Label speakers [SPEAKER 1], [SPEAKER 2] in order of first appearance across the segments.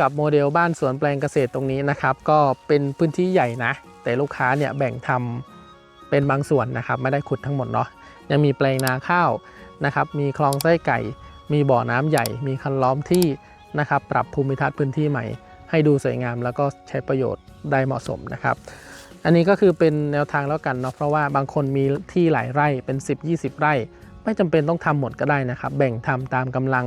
[SPEAKER 1] กับโมเดลบ้านสวนแปลงเกษตรตรงนี้นะครับ ก็เป็นพื้นที่ใหญ่นะ แต่ลูกค้าเนี่ยแบ่งทำเป็นบางส่วนนะครับ ไม่ได้ขุดทั้งหมดเนาะยังมีแปลงนาข้าวนะครับ มีคลองไส้ไก่ มีบ่อน้ำใหญ่ มีคันล้อมที่นะครับ ปรับภูมิทัศน์พื้นที่ใหม่ ให้ดูสวยงามแล้วก็ใช้ประโยชน์ได้เหมาะสมนะครับ อันนี้ก็คือเป็นแนวทางแล้วกันเนาะเพราะว่าบางคนมีที่หลายไร่เป็น 10-20 ไร่ ไม่จำเป็นต้องทำหมดก็ได้นะครับ แบ่งทำตามกำลัง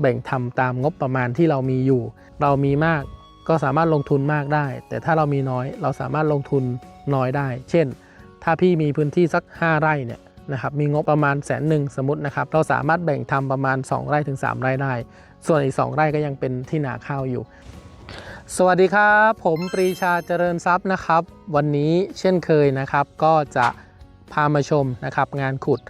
[SPEAKER 1] แบ่งทำตามงบประมาณที่เรามีอยู่ เรามีมากก็สามารถลงทุนมากได้ แต่ถ้าเรามีน้อยเราสามารถลงทุนน้อยได้ เช่น ถ้าพี่มีพื้นที่สัก 5 ไร่เนี่ยนะครับมีงบประมาณแสนหนึ่งสมมตินะครับเราสามารถแบ่งทำประมาณ 2 ไร่ถึง 3 ไร่ได้ ส่วนอีก 2 ไร่ก็ยังเป็นที่นาข้าวอยู่ สวัสดีครับ ผมปรีชาเจริญทรัพย์นะครับ วันนี้เช่นเคยนะครับก็จะพามาชมนะครับงานขุด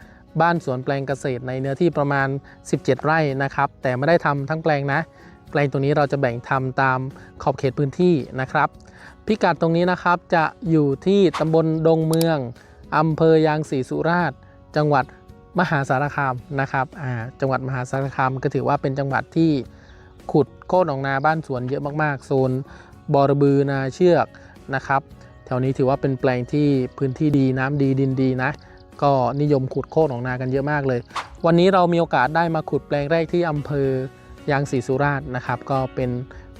[SPEAKER 1] บ้านสวนแปลงเกษตรในเนื้อที่ประมาณ 17 ไร่นะครับ แต่ไม่ได้ทำทั้งแปลงนะ แปลงตรงนี้เราจะแบ่งทำตามขอบเขตพื้นที่นะครับ พิกัดตรงนี้นะครับจะอยู่ที่ตำบลดงเมืองอำเภอยางศรีสุราษฎร์จังหวัดมหาสารคามนะครับอ่าจังหวัดมหาสารคามก็ถือว่าเป็นจังหวัดที่ขุดโค่นหนองนาบ้านสวนเยอะมากๆ โซนบอระบือนาเชือกนะครับ แถวนี้ถือว่าเป็นแปลงที่พื้นที่ดีน้ำดีดินดีนะ ก็นิยมขุดโค่นหนองนากันเยอะมากเลย วันนี้เรามีโอกาสได้มาขุดแปลงแรกที่อำเภอยางศรีสุราษฎร์นะครับ ก็เป็น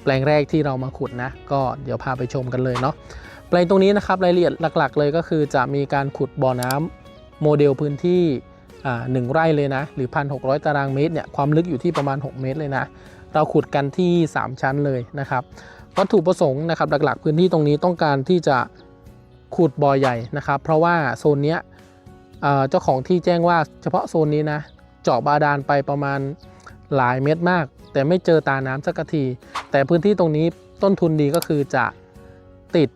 [SPEAKER 1] แปลงแรกที่เรามาขุดนะ ก็เดี๋ยวพาไปชมกันเลยเนาะแปลงตรงนี้นะครับรายละเอียดหลักๆ เลยก็คือจะมีการขุดบ่อน้ำโมเดลพื้นที่หนึ่งไร่เลยนะ หรือ 1,600 ตารางเมตรเนี่ยความลึกอยู่ที่ประมาณ 6 เมตรเลยนะ เราขุดกันที่ 3 ชั้นเลยนะครับวัตถุประสงค์นะครับหลักๆ พื้นที่ตรงนี้ต้องการที่จะขุดบ่อใหญ่นะครับ เพราะว่าโซนนี้ เจ้าของที่แจ้งว่าเฉพาะโซนนี้นะ เจาะบาดาลไปประมาณหลายเม็ดมาก แต่ไม่เจอตาน้ำสักที แต่พื้นที่ตรงนี้ต้นทุนดีก็คือจะติด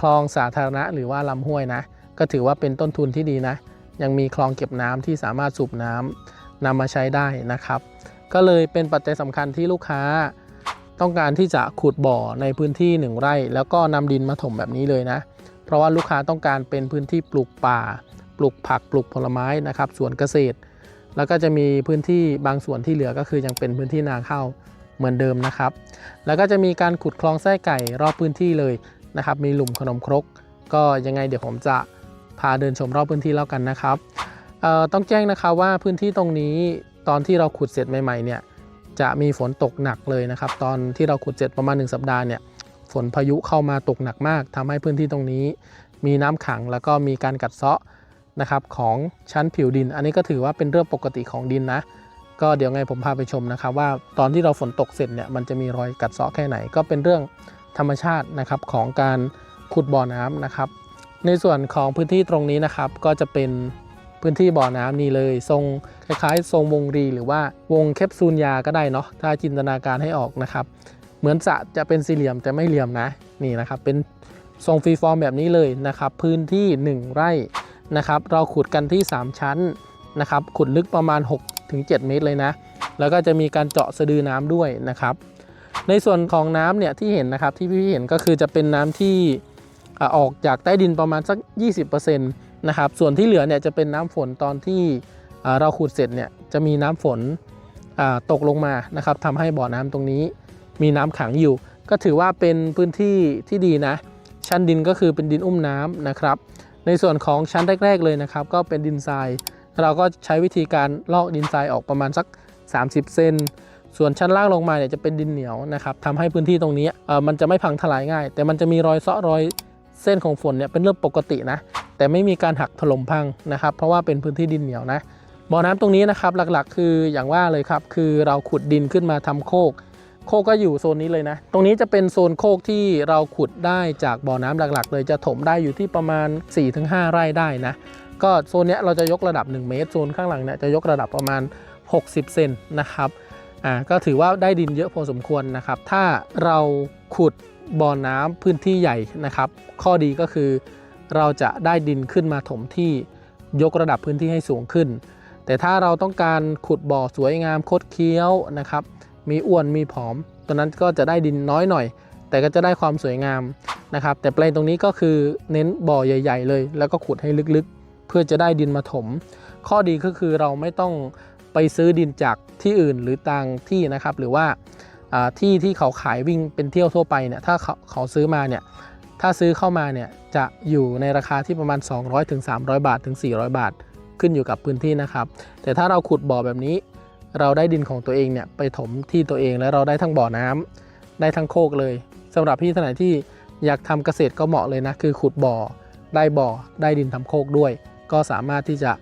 [SPEAKER 1] คลองสาธารณะหรือว่าลำห้วยนะ ก็ถือว่าเป็นต้นทุนที่ดีนะ ยังมีคลองเก็บน้ำที่สามารถสูบน้ำนำมาใช้ได้นะครับ ก็เลยเป็นปัจจัยสำคัญที่ลูกค้าต้องการที่จะขุดบ่อในพื้นที่1ไร่ แล้วก็นำดินมาถมแบบนี้เลยนะ เพราะว่าลูกค้าต้องการเป็นพื้นที่ปลูกป่า ปลูกผักปลูกผลไม้นะครับสวนเกษตร แล้วก็จะมีพื้นที่บางส่วนที่เหลือก็คือยังเป็นพื้นที่นาข้าวเหมือนเดิมนะครับ แล้วก็จะมีการขุดคลองไส้ไก่รอบพื้นที่เลยนะครับ มีหลุมขนมครก ก็ยังไงเดี๋ยวผมจะพาเดินชมรอบพื้นที่แล้วกันนะครับต้องแจ้งนะครับว่าพื้นที่ตรงนี้ตอนที่เราขุดเสร็จใหม่ๆเนี่ยจะมีฝนตกหนักเลยนะครับ ตอนที่เราขุดเสร็จประมาณ 1 สัปดาห์เนี่ยฝนพายุเข้ามาตกหนักมากทำให้พื้นที่ตรงนี้ มีน้ำขังแล้วก็มีการกัดเซาะ นะครับของชั้นผิวดิน อันนี้ก็ถือว่าเป็นเรื่องปกติของดินนะ ก็เดี๋ยวไงผมพาไปชมนะครับว่าตอนที่เราฝนตกเสร็จเนี่ยมันจะมีรอยกัดเซาะแค่ไหน ก็เป็นเรื่องธรรมชาตินะครับของการขุดบ่อน้ำนะครับ ในส่วนของพื้นที่ตรงนี้นะครับก็จะเป็นพื้นที่บ่อน้ำนี่เลย ทรงคล้ายๆ ทรงวงรีหรือว่าวงแคปซูลยาก็ได้เนาะถ้าจินตนาการให้ออกนะครับ เหมือนสระจะเป็นสี่เหลี่ยมแต่ไม่เหลี่ยมนะนี่นะครับเป็นทรงฟรีฟอร์มแบบนี้เลยนะครับ พื้นที่ 1 ไร่ นะครับ เราขุดกันที่ 3 ชั้นนะครับ ขุดลึกประมาณ 6-7 เมตรเลยนะ แล้วก็จะมีการเจาะสะดือน้ำด้วยนะครับ ในส่วนของน้ำเนี่ยที่เห็นนะครับที่พี่เห็นก็คือจะเป็นน้ำที่ออกจากใต้ดินประมาณสัก 20%นะครับ ส่วนที่เหลือเนี่ยจะเป็นน้ำฝนตอนที่เราขุดเสร็จเนี่ยจะมีน้ำฝนตกลงมานะครับทำให้บ่อน้ำตรงนี้มีน้ำขังอยู่ ก็ถือว่าเป็นพื้นที่ที่ดีนะ ชั้นดินก็คือเป็นดินอุ้มน้ำนะครับ ในส่วนของชั้นแรก ๆ เลยนะครับ ก็เป็นดินทราย เราก็ใช้วิธีการลอกดินทรายออกประมาณสัก 30 เซนส่วนชั้นล่างลงมาเนี่ยจะเป็นดินเหนียวนะครับทำให้พื้นที่ตรงนี้มันจะไม่พังทลายง่าย แต่มันจะมีรอยเซาะรอยเส้นของฝนเนี่ยเป็นเรื่องปกตินะ แต่ไม่มีการหักถล่มพังนะครับ เพราะว่าเป็นพื้นที่ดินเหนียวนะบ่อน้ำตรงนี้นะครับหลักๆ คืออย่างว่าเลยครับคือเราขุดดินขึ้นมาทำโคก โคกก็อยู่โซนนี้เลยนะ ตรงนี้จะเป็นโซนโคกที่เราขุดได้จากบ่อน้ำหลักๆ เลยจะถมได้อยู่ที่ประมาณ 4-5 ไร่ได้นะ ก็โซนนี้เราจะยกระดับ 1 เมตร โซนข้างหลังเนี่ยจะยกระดับประมาณ 60 เซนนะครับ อ่า ก็ถือว่าได้ดินเยอะพอสมควรนะครับ ถ้าเราขุดบ่อน้ำพื้นที่ใหญ่นะครับ ข้อดีก็คือเราจะได้ดินขึ้นมาถมที่ยกระดับพื้นที่ให้สูงขึ้น แต่ถ้าเราต้องการขุดบ่อสวยงามคดเคี้ยวนะครับ มีอ้วนมีผอม ตัวนั้นก็จะได้ดินน้อยหน่อย แต่ก็จะได้ความสวยงามนะครับ แต่แปลงตรงนี้ก็คือเน้นบ่อใหญ่ ๆ เลย แล้วก็ขุดให้ลึกๆ เพื่อจะได้ดินมาถม ข้อดีก็คือเราไม่ต้องไปซื้อดินจากที่อื่นหรือต่างที่นะครับ หรือว่าที่ที่เขาขายวิ่งเป็นเที่ยวทั่วไปเนี่ยถ้าเขาเขาซื้อมาเนี่ยถ้าซื้อเข้ามาเนี่ยจะอยู่ในราคาที่ประมาณ 200ถึง300 บาทถึง 400 บาท ขึ้นอยู่กับพื้นที่นะครับ แต่ถ้าเราขุดบ่อแบบนี้ เราได้ดินของตัวเองเนี่ยไปถมที่ตัวเองแล้วเราได้ทั้งบ่อน้ำได้ทั้งโคกเลยสำหรับพี่ท่านไหนที่อยากทำเกษตรก็เหมาะเลยนะคือขุดบ่อ ได้บ่อ ได้ดินทำโคกด้วย ก็สามารถที่จะ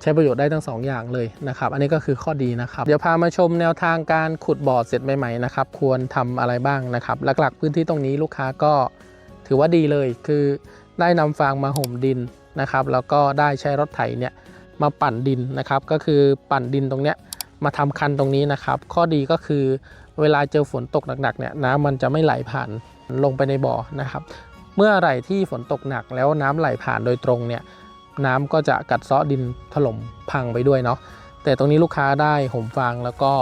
[SPEAKER 1] ใช้ประโยชน์ได้ทั้งสองอย่างเลยนะครับ อันนี้ก็คือข้อดีนะครับ เดี๋ยวพามาชมแนวทางการขุดบ่อเสร็จใหม่ๆนะครับ ควรทำอะไรบ้างนะครับ หลักๆพื้นที่ตรงนี้ลูกค้าก็ถือว่าดีเลย คือได้นำฟางมาห่มดินนะครับ แล้วก็ได้ใช้รถไถเนี่ยมาปั่นดินนะครับ ก็คือปั่นดินตรงเนี้ย มาทำคันตรงนี้นะครับ ข้อดีก็คือเวลาเจอฝนตกหนักๆเนี่ยน้ำมันจะไม่ไหลผ่านลงไปในบ่อนะครับ เมื่อไหร่ที่ฝนตกหนักแล้วน้ำไหลผ่านโดยตรงเนี่ยน้ำก็จะกัดเซาะดินถล่มพังไปด้วยเนาะแต่ตรงนี้ลูกค้าได้ห่มฟางแล้วก็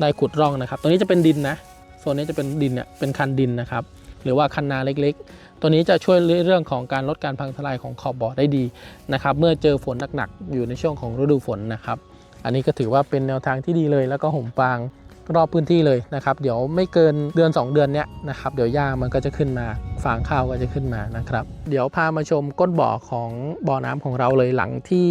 [SPEAKER 1] ได้ขุดร่องนะครับ ตรงนี้จะเป็นดินนะโซนนี้จะเป็นดินเนี่ยเป็นคันดินนะครับ หรือว่าคันนาเล็กๆ ตัวนี้จะช่วยเรื่องของการลดการพังทลายของขอบบ่อได้ดีนะครับ เมื่อเจอฝนหนักๆอยู่ในช่วงของฤดูฝนนะครับ อันนี้ก็ถือว่าเป็นแนวทางที่ดีเลย แล้วก็ห่มฟางรอบพื้นที่เลยนะครับ เดี๋ยวไม่เกินเดือน 2 เดือนเนี้ยนะครับ เดี๋ยวหญ้ามันก็จะขึ้นมา ฟางข้าวก็จะขึ้นมานะครับ เดี๋ยวพามาชมก้นบ่อของบ่อน้ำของเราเลยหลังที่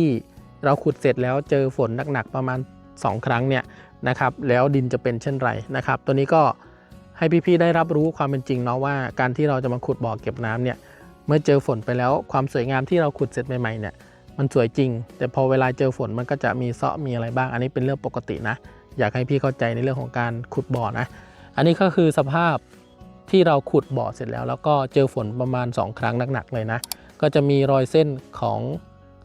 [SPEAKER 1] เราขุดเสร็จแล้วเจอฝนหนักๆประมาณ 2 ครั้งเนี่ยนะครับ แล้วดินจะเป็นเช่นไรนะครับ ตัวนี้ก็ให้พี่ๆได้รับรู้ความเป็นจริงเนาะว่าการที่เราจะมาขุดบ่อเก็บน้ำเนี่ย เมื่อเจอฝนไปแล้วความสวยงามที่เราขุดเสร็จใหม่ๆเนี่ย มันสวยจริง แต่พอเวลาเจอฝนมันก็จะมีเซาะมีอะไรบ้าง อันนี้เป็นเรื่องปกตินะ อยากให้พี่เข้าใจในเรื่องของการขุดบ่อนะ อันนี้ก็คือสภาพที่เราขุดบ่อเสร็จแล้ว แล้วก็เจอฝนประมาณ 2 ครั้งหนักๆเลยนะ ก็จะมีรอยเส้นของ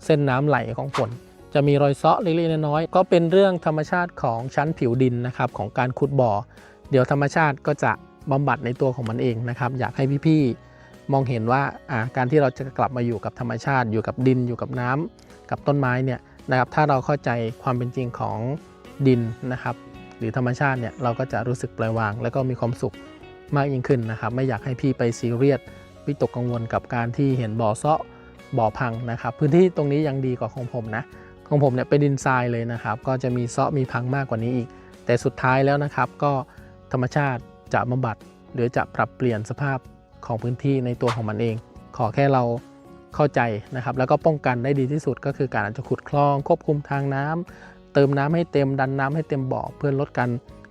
[SPEAKER 1] เส้นน้ำไหลของฝน จะมีรอยเซาะเล็กๆน้อยๆก็เป็นเรื่องธรรมชาติของชั้นผิวดินนะครับของการขุดบ่อ เดี๋ยวธรรมชาติก็จะบำบัดในตัวของมันเองนะครับ อยากให้พี่ๆ มองเห็นว่าการที่เราจะกลับมาอยู่กับธรรมชาติ อยู่กับดินอยู่กับน้ำกับต้นไม้เนี่ยนะครับถ้าเราเข้าใจความเป็นจริงของดินนะครับ หรือธรรมชาติเนี่ยเราก็จะรู้สึกปล่อยวาง แล้วก็มีความสุขมากยิ่งขึ้นนะครับ ไม่อยากให้พี่ไปซีเรียสวิตกกังวลกับการที่เห็นบ่อเซาะบ่อพังนะครับ พื้นที่ตรงนี้ยังดีกว่าของผมนะของผมเนี่ยเป็นดินทรายเลยนะครับ ก็จะมีเซาะมีพังมากกว่านี้อีก แต่สุดท้ายแล้วนะครับก็ธรรมชาติจะบำบัดหรือจะปรับเปลี่ยนสภาพ ของพื้นที่ในตัวของมันเอง ขอแค่เราเข้าใจนะครับ แล้วก็ป้องกันได้ดีที่สุดก็คือการอาจจะขุดคลอง ควบคุมทางน้ำเติมน้ำให้เต็มดันน้ำให้เต็มบ่อเพื่อลดการ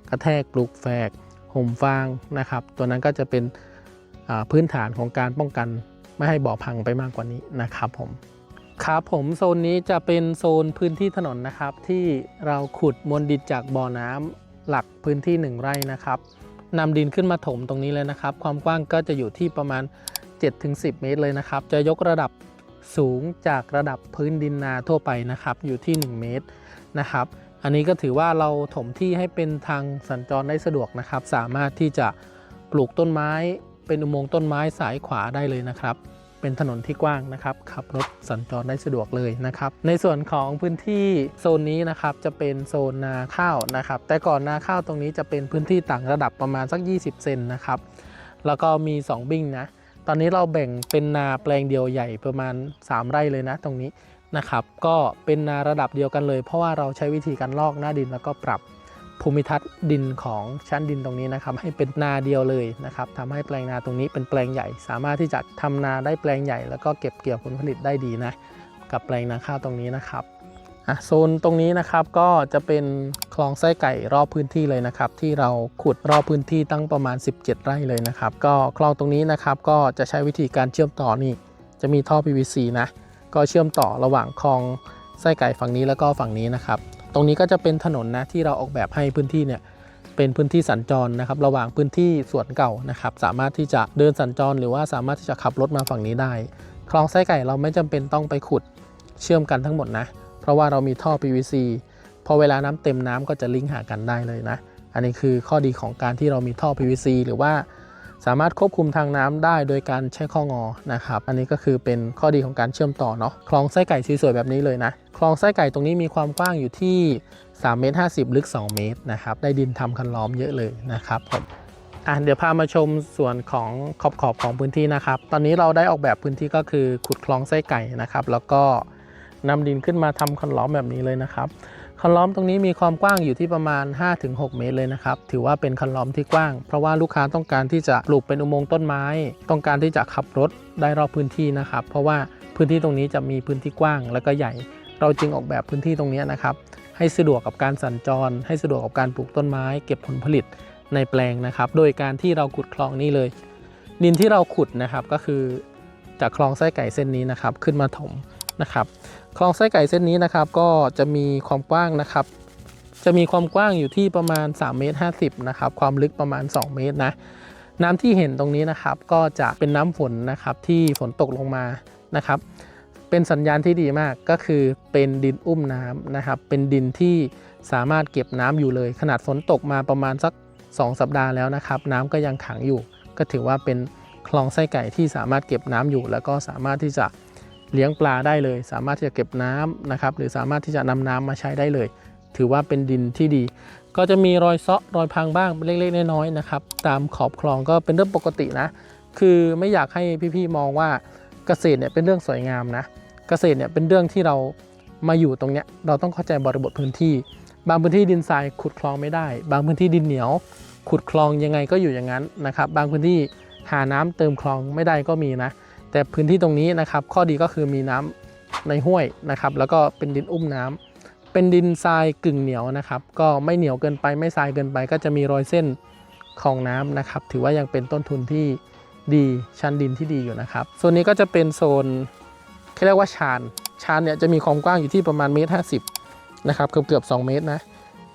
[SPEAKER 1] กระแทกปลูกแฝกห่มฟางนะครับ ตัวนั้นก็จะเป็นพื้นฐานของการป้องกันไม่ให้บ่อพังไปมากกว่านี้นะครับผมครับผมโซนนี้จะเป็นโซนพื้นที่ถนนนะครับ ที่เราขุดมวลดินจากบ่อน้ำหลักพื้นที่ 1 ไร่นะครับ นำดินขึ้นมาถมตรงนี้เลยนะครับ ความกว้างก็จะอยู่ที่ประมาณ 7-10 เมตรเลยนะครับ จะยกระดับสูงจากระดับพื้นดินนาทั่วไปนะครับ อยู่ที่ 1 เมตรนะครับ อันนี้ก็ถือว่าเราถมที่ให้เป็นทางสัญจรได้สะดวกนะครับ สามารถที่จะปลูกต้นไม้ เป็นอุโมงค์ต้นไม้สายขวาได้เลยนะครับ เป็นถนนที่กว้างนะครับ ขับรถสัญจรได้สะดวกเลยนะครับ ในส่วนของพื้นที่โซนนี้นะครับจะเป็นโซนนาข้าวนะครับ แต่ก่อนนาข้าวตรงนี้จะเป็นพื้นที่ต่างระดับประมาณสัก 20 เซนนะครับ แล้วก็มี 2 บิ้งนะ ตอนนี้เราแบ่งเป็นนาแปลงเดียวใหญ่ประมาณ 3 ไร่เลยนะตรงนี้นะครับ ก็เป็นนาระดับเดียวกันเลย เพราะว่าเราใช้วิธีการลอกหน้าดินแล้วก็ปรับ ภูมิทัศน์ดินของชั้นดินตรงนี้นะครับให้เป็นนาเดียวเลยนะครับทำให้แปลงนาตรงนี้เป็นแปลงใหญ่ สามารถที่จะทำนาได้แปลงใหญ่ แล้วก็เก็บเกี่ยวผลผลิตได้ดีนะกับแปลงนาข้าวตรงนี้นะครับโซนตรงนี้นะครับก็จะเป็นคลองไส้ไก่รอบพื้นที่เลยนะครับ ที่เราขุดรอบพื้นที่ตั้งประมาณ 17 ไร่เลยนะครับ ก็คลองตรงนี้นะครับก็จะใช้วิธีการเชื่อมต่อนี่จะมีท่อ PVC นะก็เชื่อมต่อระหว่างคลองไส้ไก่ฝั่งนี้แล้วก็ฝั่งนี้นะครับ ตรงนี้ก็จะเป็นถนนนะที่เราออกแบบให้พื้นที่เนี่ยเป็นพื้นที่สัญจรนะครับ ระหว่างพื้นที่สวนเก่านะครับ สามารถที่จะเดินสัญจร หรือว่าสามารถที่จะขับรถมาฝั่งนี้ได้ คลองไส้ไก่เราไม่จำเป็นต้องไปขุดเชื่อมกันทั้งหมดนะ เพราะว่าเรามีท่อ PVC พอเวลาน้ำเต็มน้ำก็จะลิงก์หากันได้เลยนะ อันนี้คือข้อดีของการที่เรามีท่อ PVC หรือว่า สามารถควบคุมทางน้ำได้โดยการใช้ข้องอนะครับ อันนี้ก็คือเป็นข้อดีของการเชื่อมต่อเนาะคลองไส้ไก่สวยๆแบบนี้เลยนะคลองไส้ไก่ตรงนี้มีความกว้างอยู่ที่3เมตร50 ลึก 2 เมตรนะครับได้ดินทำคันล้อมเยอะเลยนะครับผมอะเดี๋ยวพามาชมส่วนของขอบขอบๆของพื้นที่นะครับ ตอนนี้เราได้ออกแบบพื้นที่ก็คือขุดคลองไส้ไก่นะครับ แล้วก็นำดินขึ้นมาทำคันล้อมแบบนี้เลยนะครับ คันล้อมตรงนี้มีความกว้างอยู่ที่ประมาณ 5-6 เมตรเลยนะครับ ถือว่าเป็นคันล้อมที่กว้าง เพราะว่าลูกค้าต้องการที่จะปลูกเป็นอุโมงค์ต้นไม้ ต้องการที่จะขับรถได้รอบพื้นที่นะครับ เพราะว่าพื้นที่ตรงนี้จะมีพื้นที่กว้างแล้วก็ใหญ่ เราจึงออกแบบพื้นที่ตรงนี้นะครับ ให้สะดวกกับการสัญจร ให้สะดวกกับการปลูกต้นไม้ เก็บผลผลิตในแปลงนะครับ โดยการที่เราขุดคลองนี้เลย ดินที่เราขุดนะครับก็คือจากคลองไส้ไก่เส้นนี้นะครับ ขึ้นมาถม นะครับคลองไส้ไก่เส้นนี้นะครับก็จะมีความกว้างนะครับ จะมีความกว้างอยู่ที่ประมาณ3เมตร50นะครับความลึกประมาณ 2 เมตรนะน้ำที่เห็นตรงนี้นะครับก็จะเป็นน้ำฝนนะครับที่ฝนตกลงมานะครับ เป็นสัญญาณที่ดีมากก็คือเป็นดินอุ้มน้ำนะครับ เป็นดินที่สามารถเก็บน้ำอยู่เลย ขนาดฝนตกมาประมาณสัก 2 สัปดาห์แล้วนะครับ น้ำก็ยังขังอยู่ ก็ถือว่าเป็นคลองไส้ไก่ที่สามารถเก็บน้ำอยู่ แล้วก็สามารถที่จะ เลี้ยงปลาได้เลย สามารถที่จะเก็บน้ำนะครับหรือสามารถที่จะนำน้ำมาใช้ได้เลย ถือว่าเป็นดินที่ดี ก็จะมีรอยเซาะรอยพังบ้างเล็กๆน้อยๆนะครับตามขอบคลองก็เป็นเรื่องปกตินะ คือไม่อยากให้พี่ๆมองว่าเกษตรเนี่ยเป็นเรื่องสวยงามนะเกษตรเนี่ยเป็นเรื่องที่เรามาอยู่ตรงเนี้ยเราต้องเข้าใจบริบทพื้นที่ บางพื้นที่ดินทรายขุดคลองไม่ได้ บางพื้นที่ดินเหนียว ขุดคลองยังไงก็อยู่อย่างนั้นนะครับ บางพื้นที่หาน้ำเติมคลองไม่ได้ก็มีนะ แต่พื้นที่ตรงนี้นะครับ ข้อดีก็คือมีน้ำในห้วยนะครับ แล้วก็เป็นดินอุ้มน้ำเป็นดินทรายกึ่งเหนียวนะครับ ก็ไม่เหนียวเกินไปไม่ทรายเกินไป ก็จะมีรอยเส้นของน้ำนะครับ ถือว่ายังเป็นต้นทุนที่ดีชั้นดินที่ดีอยู่นะครับโซนนี้ก็จะเป็นโซนเขาเรียกว่าชานชานเนี่ยจะมีความกว้างอยู่ที่ประมาณเมตรห้าสิบนะครับเกือบเกือบสองเมตรนะ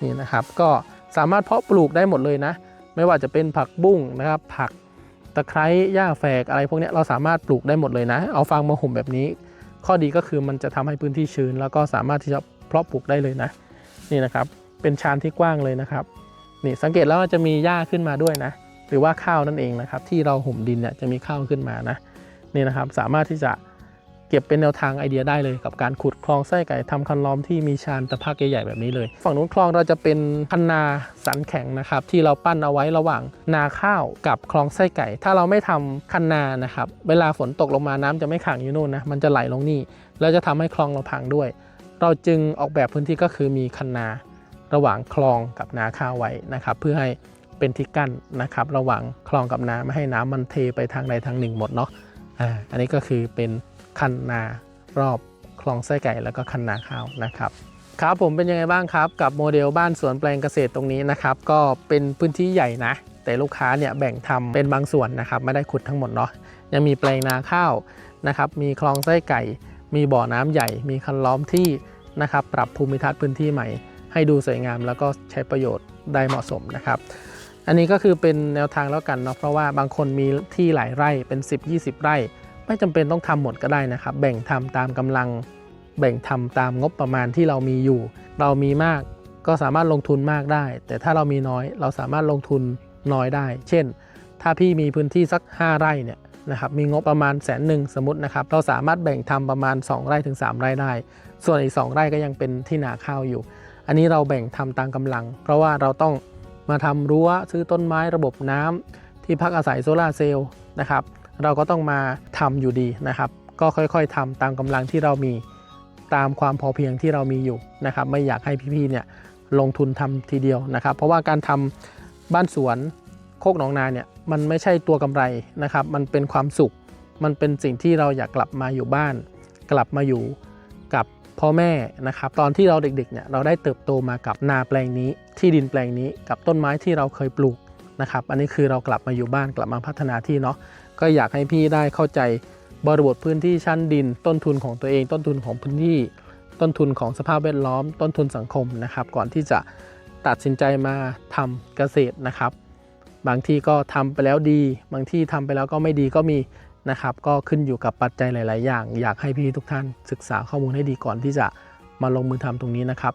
[SPEAKER 1] นี่นะครับ ก็สามารถเพาะปลูกได้หมดเลยนะ ไม่ว่าจะเป็นผักบุ้งนะครับ ผัก ตะไคร้หญ้าแฝกอะไรพวกนี้เราสามารถปลูกได้หมดเลยนะ เอาฟางมาห่มแบบนี้ ข้อดีก็คือมันจะทำให้พื้นที่ชื้น แล้วก็สามารถที่จะเพาะปลูกได้เลยนะ นี่นะครับเป็นชานที่กว้างเลยนะครับนี่สังเกตแล้วจะมีหญ้าขึ้นมาด้วยนะ หรือว่าข้าวนั่นเองนะครับ ที่เราห่มดินเนี่ยจะมีข้าวขึ้นมานะนี่นะครับสามารถที่จะ เก็บเป็นแนวทางไอเดียได้เลยกับการขุดคลองไส้ไก่ทำคันล้อมที่มีชานตะภาคใหญ่ๆแบบนี้เลย ฝั่งนู้นคลองเราจะเป็นคันนาสันแข็งนะครับที่เราปั้นเอาไว้ระหว่างนาข้าวกับคลองไส้ไก่ ถ้าเราไม่ทำคันนานะครับเวลาฝนตกลงมาน้ำจะไม่ขังอยู่นู่นนะมันจะไหลลงนี่แล้วจะทำให้คลองเราพังด้วย เราจึงออกแบบพื้นที่ก็คือมีคันนาระหว่างคลองกับนาข้าวไว้นะครับเพื่อให้เป็นที่กั้นนะครับระหว่างคลองกับนาไม่ให้น้ำมันเทไปทางใดทางหนึ่งหมดเนาะอ่าอันนี้ก็คือเป็น คันนารอบคลองไส้ไก่แล้วก็คันนาข้าวนะครับครับผมเป็นยังไงบ้างครับกับโมเดลบ้านสวนแปลงเกษตรตรงนี้นะครับก็เป็นพื้นที่ใหญ่นะ แต่ลูกค้าเนี่ยแบ่งทำเป็นบางส่วนนะครับไม่ได้ขุดทั้งหมดเนาะยังมีแปลงนาข้าวนะครับมีคลองไส้ไก่ มีบ่อน้ำใหญ่ มีคันล้อมที่นะครับปรับภูมิทัศน์พื้นที่ใหม่ ให้ดูสวยงามแล้วก็ใช้ประโยชน์ได้เหมาะสมนะครับ อันนี้ก็คือเป็นแนวทางแล้วกันเนาะเพราะว่าบางคนมีที่หลายไร่เป็น 10-20 ไร่ ไม่จำเป็นต้องทำหมดก็ได้นะครับ แบ่งทำตามกำลัง แบ่งทำตามงบประมาณที่เรามีอยู่ เรามีมากก็สามารถลงทุนมากได้ แต่ถ้าเรามีน้อยเราสามารถลงทุนน้อยได้ เช่น ถ้าพี่มีพื้นที่สัก 5 ไร่เนี่ยนะครับมีงบประมาณแสนหนึ่งสมมตินะครับ เราสามารถแบ่งทำประมาณ 2 ไร่ถึง 3 ไร่ได้ ส่วนอีก 2 ไร่ก็ยังเป็นที่นาข้าวอยู่ อันนี้เราแบ่งทำตามกำลัง เพราะว่าเราต้องมาทำรั้วซื้อต้นไม้ระบบน้ำที่พักอาศัยโซลาเซลล์นะครับ เราก็ต้องมาทำอยู่ดีนะครับ ก็ค่อยๆทำตามกำลังที่เรามีตามความพอเพียงที่เรามีอยู่นะครับ ไม่อยากให้พี่ๆเนี่ยลงทุนทำทีเดียวนะครับ เพราะว่าการทำบ้านสวนโคกหนองนาเนี่ยมันไม่ใช่ตัวกำไรนะครับ มันเป็นความสุข มันเป็นสิ่งที่เราอยากกลับมาอยู่บ้าน กลับมาอยู่กับพ่อแม่นะครับ ตอนที่เราเด็กๆเนี่ยเราได้เติบโตมากับนาแปลงนี้ ที่ดินแปลงนี้กับต้นไม้ที่เราเคยปลูกนะครับ อันนี้คือเรากลับมาอยู่บ้านกลับมาพัฒนาที่เนาะ ก็อยากให้พี่ได้เข้าใจบริบทพื้นที่ชั้นดิน ต้นทุนของตัวเอง ต้นทุนของพื้นที่ ต้นทุนของสภาพแวดล้อม ต้นทุนสังคมนะครับ ก่อนที่จะตัดสินใจมาทำเกษตรนะครับ บางที่ก็ทำไปแล้วดี บางที่ทำไปแล้วก็ไม่ดีก็มีนะครับ ก็ขึ้นอยู่กับปัจจัยหลาย ๆ อย่าง อยากให้พี่ทุกท่านศึกษาข้อมูลให้ดีก่อนที่จะมาลงมือทำตรงนี้นะครับ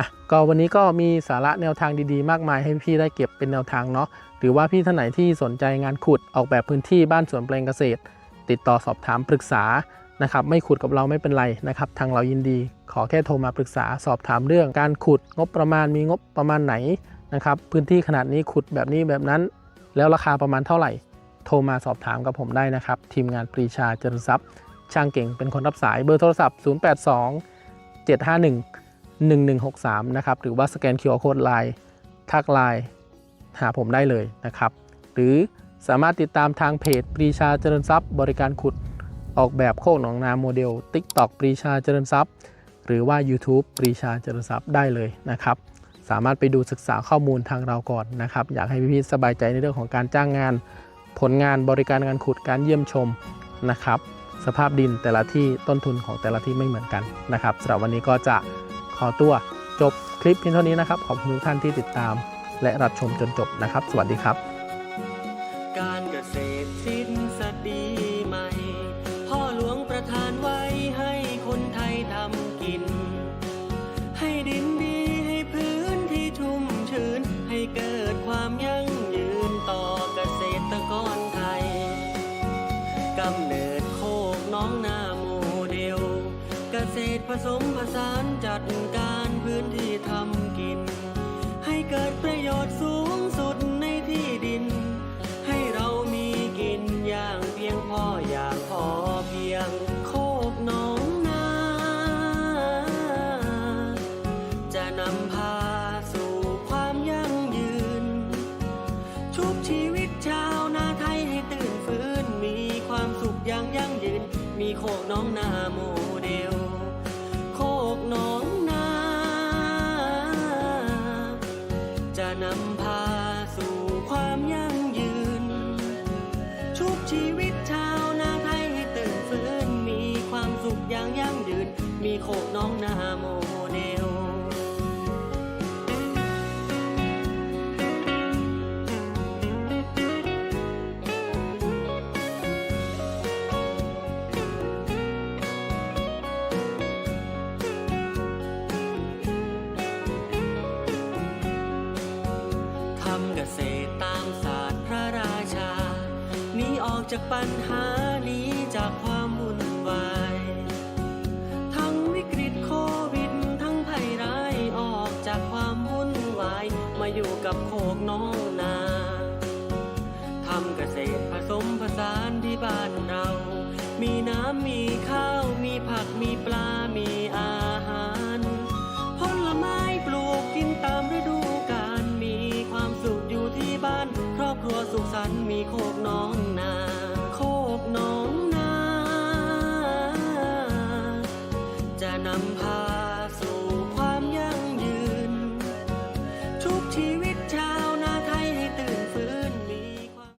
[SPEAKER 1] อะก็วันนี้ก็มีสาระแนวทางดีๆ มากมายให้พี่ได้เก็บเป็นแนวทางเนาะหรือว่าพี่ท่านไหนที่สนใจงานขุดออกแบบพื้นที่บ้านสวนแปลงเกษตร ติดต่อสอบถามปรึกษานะครับไม่ขุดกับเราไม่เป็นไรนะครับทางเรายินดี ขอแค่โทรมาปรึกษาสอบถามเรื่องการขุดงบประมาณมีงบประมาณไหนนะครับพื้นที่ขนาดนี้ขุดแบบนี้แบบนั้น แล้วราคาประมาณเท่าไหร่ โทรมาสอบถามกับผมได้นะครับ ทีมงานปรีชาเจริญทรัพย์ ช่างเก่งเป็นคนรับสายเบอร์โทรศัพท์ 082 751 1163 นะครับ หรือว่าสแกน QR Code Line ทักไลน์หาผมได้เลยนะครับ หรือสามารถติดตามทางเพจปรีชาเจริญทรัพย์ บริการขุดออกแบบโคกหนองนาโมเดล TikTok ปรีชาเจริญทรัพย์ หรือว่า YouTube ปรีชาเจริญทรัพย์ได้เลยนะครับ สามารถไปดูศึกษาข้อมูลทางเราก่อนนะครับ อยากให้พี่ๆสบายใจในเรื่องของการจ้างงาน ผลงานบริการการขุดการเยี่ยมชมนะครับ สภาพดินแต่ละที่ต้นทุนของแต่ละที่ไม่เหมือนกันนะครับสำหรับวันนี้ก็จะ ขอตัวจบคลิปเพียงเท่านี้นะครับ ขอบคุณทุกท่านที่ติดตาม และรับชมจนจบนะครับ สวัสดีครับ
[SPEAKER 2] การเกษตรสิ้นสดีใหม่ พ่อหลวงประทานไว้ให้คนไทยทำกิน ให้ดินดีให้พื้นที่ชุ่มชื้น ให้เกิดความยั่งยืนต่อเกษตรกรไทยกำเนิดโคกน้องนาโมเดล เกษตรผสมผสาน จัดการพื้นที่ทำกิน ให้เกิดประโยชน์สูง โคกน้องนาโมเดลทำเกษตรตามศาสตร์พระราชาหนีออกจากปัญหา กับโคกน้องนาทำเกษตรผสมผสานที่บ้านเรา มีน้ำมีข้าว มีผักมีปลา มีอาหารผลไม้ปลูกกินตามฤดูกาลมีความสุขอยู่ที่บ้าน ครอบครัวสุขสันต์มีโคกน้องนา